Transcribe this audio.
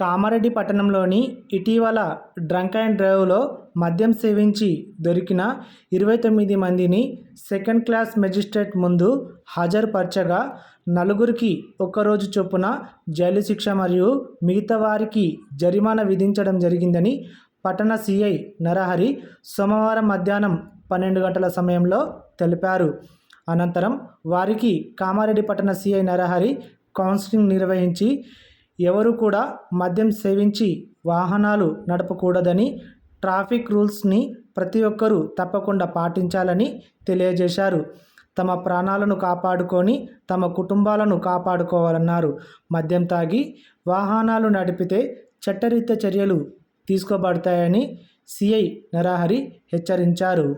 కామారెడ్డి పట్టణంలోని ఇటీవల drunk and డ్రైవ్లో మద్యం సేవించి దొరికిన ఇరవై తొమ్మిది మందిని సెకండ్ క్లాస్ మెజిస్ట్రేట్ ముందు హాజరుపరచగా నలుగురికి ఒక్కరోజు చొప్పున జైలు శిక్ష మరియు మిగతా వారికి జరిమానా విధించడం జరిగిందని పట్టణ సిఐ నరహరి సోమవారం మధ్యాహ్నం పన్నెండు గంటల సమయంలో తెలిపారు. అనంతరం వారికి కామారెడ్డి పట్టణ సిఐ నరహరి కౌన్సిలింగ్ నిర్వహించి ఎవరు కూడా మద్యం సేవించి వాహనాలు నడపకూడదని ట్రాఫిక్ రూల్స్ని ప్రతి ఒక్కరూ తప్పకుండా పాటించాలని తెలియజేశారు. తమ ప్రాణాలను కాపాడుకొని తమ కుటుంబాలను కాపాడుకోవాలన్నారు. మద్యం తాగి వాహనాలు నడిపితే చట్టరీత్య చర్యలు తీసుకోబడతాయని సిఐ నరహరి హెచ్చరించారు.